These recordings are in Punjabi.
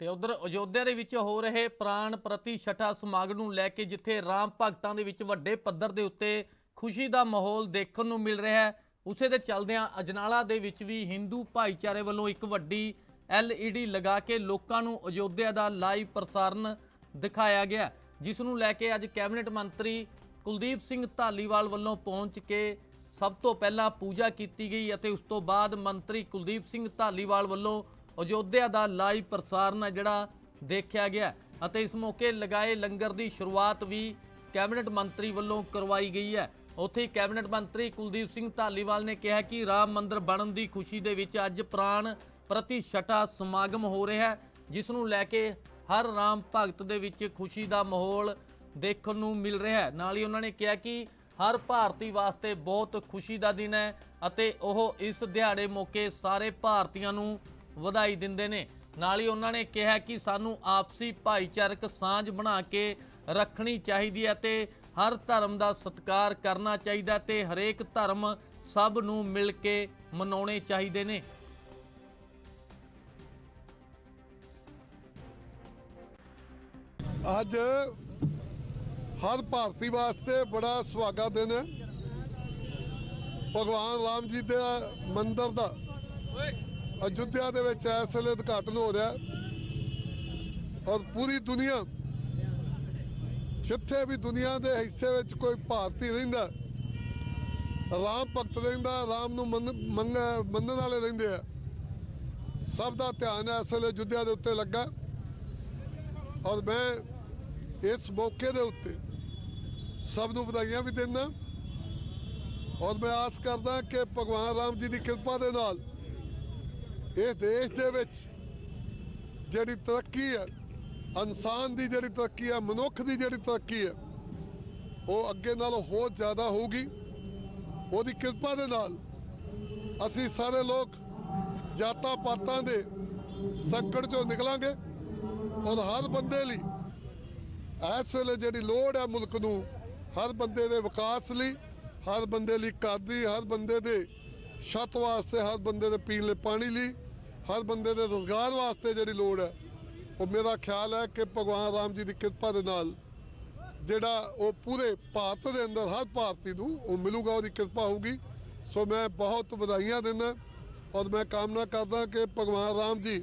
ਤੇ ਉਧਰ ਅਯੋਧਿਆ ਦੇ ਵਿੱਚ ਹੋ ਰਹੇ ਪ੍ਰਾਣ ਪ੍ਰਤੀਸ਼ਠਾ ਸਮਾਗਮ ਨੂੰ ਲੈ ਕੇ ਜਿੱਥੇ ਰਾਮ ਭਗਤਾਂ ਦੇ ਵਿੱਚ ਵੱਡੇ ਪੱਧਰ ਦੇ ਉੱਤੇ ਖੁਸ਼ੀ ਦਾ ਮਾਹੌਲ ਦੇਖਣ ਨੂੰ ਮਿਲ ਰਿਹਾ ਹੈ, ਉਸੇ ਦੇ ਚੱਲਦਿਆਂ ਅਜਨਾਲਾ ਦੇ ਵਿੱਚ ਵੀ ਹਿੰਦੂ ਭਾਈਚਾਰੇ ਵੱਲੋਂ ਇੱਕ ਵੱਡੀ LED ਲਗਾ ਕੇ ਲੋਕਾਂ ਨੂੰ ਅਯੋਧਿਆ ਦਾ ਲਾਈਵ ਪ੍ਰਸਾਰਣ ਦਿਖਾਇਆ ਗਿਆ ਜਿਸ ਨੂੰ ਲੈ ਕੇ ਅੱਜ ਕੈਬਨਿਟ ਮੰਤਰੀ ਕੁਲਦੀਪ ਸਿੰਘ ਧਾਲੀਵਾਲ ਵੱਲੋਂ ਪਹੁੰਚ ਕੇ ਸਭ ਤੋਂ ਪਹਿਲਾਂ ਪੂਜਾ ਕੀਤੀ ਗਈ ਅਤੇ ਉਸ ਤੋਂ ਬਾਅਦ ਮੰਤਰੀ ਕੁਲਦੀਪ ਸਿੰਘ ਧਾਲੀਵਾਲ ਵੱਲੋਂ ਅਯੋਧਿਆ ਦਾ ਲਾਈਵ ਪ੍ਰਸਾਰਣ ਹੈ ਜਿਹੜਾ ਦੇਖਿਆ ਗਿਆ ਅਤੇ ਇਸ ਮੌਕੇ ਲਗਾਏ ਲੰਗਰ ਦੀ ਸ਼ੁਰੂਆਤ ਵੀ ਕੈਬਨਿਟ ਮੰਤਰੀ ਵੱਲੋਂ ਕਰਵਾਈ ਗਈ ਹੈ। ਉੱਥੇ ਹੀ ਕੈਬਨਿਟ ਮੰਤਰੀ ਕੁਲਦੀਪ ਸਿੰਘ ਧਾਲੀਵਾਲ ਨੇ ਕਿਹਾ ਕਿ ਰਾਮ ਮੰਦਿਰ ਬਣਨ ਦੀ ਖੁਸ਼ੀ ਦੇ ਵਿੱਚ ਅੱਜ ਪ੍ਰਾਣ ਛਟਾ ਸਮਾਗਮ ਹੋ ਰਿਹਾ ਹੈ, ਜਿਸ ਨੂੰ ਲੈ ਕੇ ਹਰ ਰਾਮ ਭਗਤ ਦੇ ਵਿੱਚ ਖੁਸ਼ੀ ਦਾ ਮਾਹੌਲ ਦੇਖਣ ਨੂੰ ਮਿਲ ਰਿਹਾ ਹੈ। ਨਾਲ ਹੀ ਉਹਨਾਂ ਨੇ ਕਿਹਾ ਕਿ ਹਰ ਭਾਰਤੀ ਵਾਸਤੇ ਬਹੁਤ ਖੁਸ਼ੀ ਦਾ ਦਿਨ ਹੈ ਅਤੇ ਉਹ ਇਸ ਦਿਹਾੜੇ ਮੌਕੇ ਸਾਰੇ ਭਾਰਤੀਆਂ ਨੂੰ ਵਧਾਈ ਦਿੰਦੇ ਨੇ। ਨਾਲ ਹੀ ਉਹਨਾਂ ਨੇ ਕਿਹਾ ਕਿ ਸਾਨੂੰ ਆਪਸੀ ਭਾਈਚਾਰਕ ਸਾਂਝ ਬਣਾ ਕੇ ਰੱਖਣੀ ਚਾਹੀਦੀ ਹੈ ਤੇ ਹਰ ਧਰਮ ਦਾ ਸਤਿਕਾਰ ਕਰਨਾ ਚਾਹੀਦਾ ਤੇ ਹਰੇਕ ਧਰਮ ਸਭ ਨੂੰ ਮਿਲ ਕੇ ਮਨਾਉਣੇ ਚਾਹੀਦੇ ਨੇ। ਅੱਜ ਹਰ ਭਾਰਤੀ ਵਾਸਤੇ ਬੜਾ ਸੁਹਾਗਾ ਦਿਨ ਹੈ। ਭਗਵਾਨ ਰਾਮ ਜੀ ਦੇ ਮੰਦਿਰ ਦਾ ਅਯੁੱਧਿਆ ਦੇ ਵਿੱਚ ਇਸ ਵੇਲੇ ਉਦਘਾਟਨ ਹੋ ਰਿਹਾ ਔਰ ਪੂਰੀ ਦੁਨੀਆ ਜਿੱਥੇ ਵੀ ਦੁਨੀਆ ਦੇ ਹਿੱਸੇ ਵਿੱਚ ਕੋਈ ਭਾਰਤੀ ਰਹਿੰਦਾ ਰਾਮ ਭਗਤ ਰਹਿੰਦਾ ਰਾਮ ਨੂੰ ਮੰਨ- ਮੰਨ- ਮੰਨਣ ਵਾਲੇ ਰਹਿੰਦੇ ਆ। ਸਭ ਦਾ ਧਿਆਨ ਇਸ ਵੇਲੇ ਅਯੁੱਧਿਆ ਦੇ ਉੱਤੇ ਲੱਗਾ ਔਰ ਮੈਂ ਇਸ ਮੌਕੇ ਦੇ ਉੱਤੇ ਸਭ ਨੂੰ ਵਧਾਈਆਂ ਵੀ ਦਿੰਦਾ ਔਰ ਮੈਂ ਆਸ ਕਰਦਾ ਕਿ ਭਗਵਾਨ ਰਾਮ ਜੀ ਦੀ ਕਿਰਪਾ ਦੇ ਨਾਲ ਇਹ ਦੇਸ਼ ਦੇ ਵਿੱਚ ਜਿਹੜੀ ਤਰੱਕੀ ਹੈ, ਇਨਸਾਨ ਦੀ ਜਿਹੜੀ ਤਰੱਕੀ ਹੈ, ਮਨੁੱਖ ਦੀ ਜਿਹੜੀ ਤਰੱਕੀ ਹੈ, ਉਹ ਅੱਗੇ ਨਾਲੋਂ ਹੋਰ ਜ਼ਿਆਦਾ ਹੋਊਗੀ। ਉਹਦੀ ਕਿਰਪਾ ਦੇ ਨਾਲ ਅਸੀਂ ਸਾਰੇ ਲੋਕ ਜਾਤਾਂ ਪਾਤਾਂ ਦੇ ਸੰਕਟ ਚੋਂ ਨਿਕਲਾਂਗੇ। ਔਰ ਹਰ ਬੰਦੇ ਲਈ ਇਸ ਵੇਲੇ ਜਿਹੜੀ ਲੋੜ ਹੈ ਮੁਲਕ ਨੂੰ, ਹਰ ਬੰਦੇ ਦੇ ਵਿਕਾਸ ਲਈ, ਹਰ ਬੰਦੇ ਲਈ ਕਾਦੀ ਹਰ ਬੰਦੇ ਦੇ ਛੱਤ ਵਾਸਤੇ, ਹਰ ਬੰਦੇ ਦੇ ਪੀਣ ਲਈ ਪਾਣੀ ਲਈ ਹਰ ਬੰਦੇ ਦੇ ਰੋਜ਼ਗਾਰ ਵਾਸਤੇ ਜਿਹੜੀ ਲੋੜ ਹੈ, ਉਹ ਮੇਰਾ ਖਿਆਲ ਹੈ ਕਿ ਭਗਵਾਨ ਰਾਮ ਜੀ ਦੀ ਕਿਰਪਾ ਦੇ ਨਾਲ ਜਿਹੜਾ ਉਹ ਪੂਰੇ ਭਾਰਤ ਦੇ ਅੰਦਰ ਹਰ ਭਾਰਤੀ ਨੂੰ ਉਹ ਮਿਲੂਗਾ, ਉਹਦੀ ਕਿਰਪਾ ਹੋਊਗੀ। ਸੋ ਮੈਂ ਬਹੁਤ ਵਧਾਈਆਂ ਦਿੰਦਾ ਔਰ ਮੈਂ ਕਾਮਨਾ ਕਰਦਾ ਕਿ ਭਗਵਾਨ ਰਾਮ ਜੀ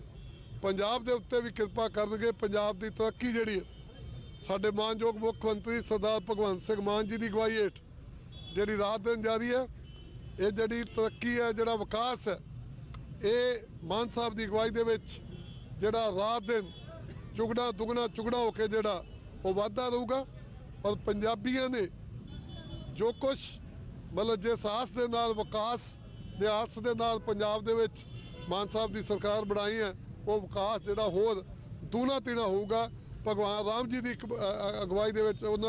ਪੰਜਾਬ ਦੇ ਉੱਤੇ ਵੀ ਕਿਰਪਾ ਕਰਨਗੇ, ਪੰਜਾਬ ਦੀ ਤਰੱਕੀ ਜਿਹੜੀ ਹੈ। ਸਾਡੇ ਮਾਨਯੋਗ ਮੁੱਖ ਮੰਤਰੀ ਸਰਦਾਰ ਭਗਵੰਤ ਸਿੰਘ ਮਾਨ ਜੀ ਦੀ ਅਗਵਾਈ ਹੇਠ ਜਿਹੜੀ ਰਾਤ ਦਿਨ ਜਾਰੀ ਹੈ, ਇਹ ਜਿਹੜੀ ਤਰੱਕੀ ਹੈ, ਜਿਹੜਾ ਵਿਕਾਸ ਹੈ ਇਹ ਮਾਨ ਸਾਹਿਬ ਦੀ ਅਗਵਾਈ ਦੇ ਵਿੱਚ ਜਿਹੜਾ ਰਾਤ ਦਿਨ ਚੁਗਣਾ ਦੁਗਣਾ ਚੁਗਣਾ ਹੋ ਕੇ ਜਿਹੜਾ ਉਹ ਵਾਧਾ ਰਹੂਗਾ ਔਰ ਪੰਜਾਬੀਆਂ ਨੇ ਜੋ ਕੁਝ ਮਤਲਬ ਜਿਸ ਆਸ ਦੇ ਨਾਲ, ਵਿਕਾਸ ਦੇ ਆਸ ਦੇ ਨਾਲ ਪੰਜਾਬ ਦੇ ਵਿੱਚ ਮਾਨ ਸਾਹਿਬ ਦੀ ਸਰਕਾਰ ਬਣਾਈ ਹੈ, ਉਹ ਵਿਕਾਸ ਜਿਹੜਾ ਹੋਰ ਦੂਣਾ ਤੀਣਾ ਹੋਊਗਾ। ਭਗਵਾਨ ਰਾਮ ਜੀ ਦੀ ਅਗਵਾਈ ਦੇ ਵਿੱਚ ਉਹਨਾਂ